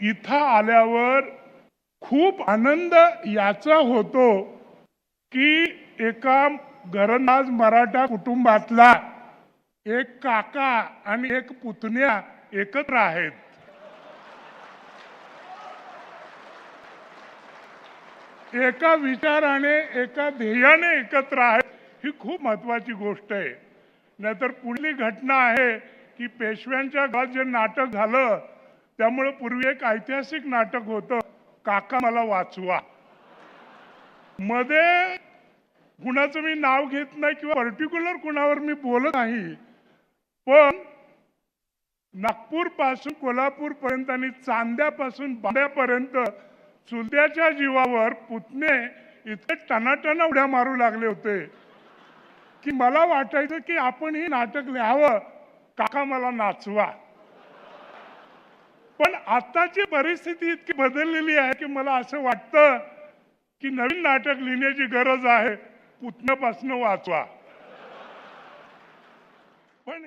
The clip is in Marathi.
इथं आल्यावर खूप आनंद याचा होतो की एका गरंदाज मराठा कुटुंबातला एक काका आणि एक पुतण्या एकत्र आहेत. एका विचाराने एका ध्येयाने एकत्र आहेत ही खूप महत्वाची गोष्ट आहे. नाहीतर पुढली घटना आहे की पेशव्यांच्या गावात जे नाटक झालं त्यामुळे पूर्वी एक ऐतिहासिक नाटक होतं काका मला वाचवा. मध्ये कुणाचं मी नाव घेत नाही किंवा पर्टिक्युलर कुणावर मी बोलत नाही पण नागपूरपासून कोल्हापूर पर्यंत आणि चांद्यापासून बांड्यापर्यंत चुलत्याच्या जीवावर पुतणे इतके टनाटना उड्या मारू लागले होते की मला वाटायचं की आपण ही नाटक लिहावं काका मला नाचवा. पण आताची परिस्थिती इतकी बदललेली आहे की मला असं वाटतं की नवीन नाटक लिहिण्याची गरज आहे. पुतण्यापासून वाचवा. पण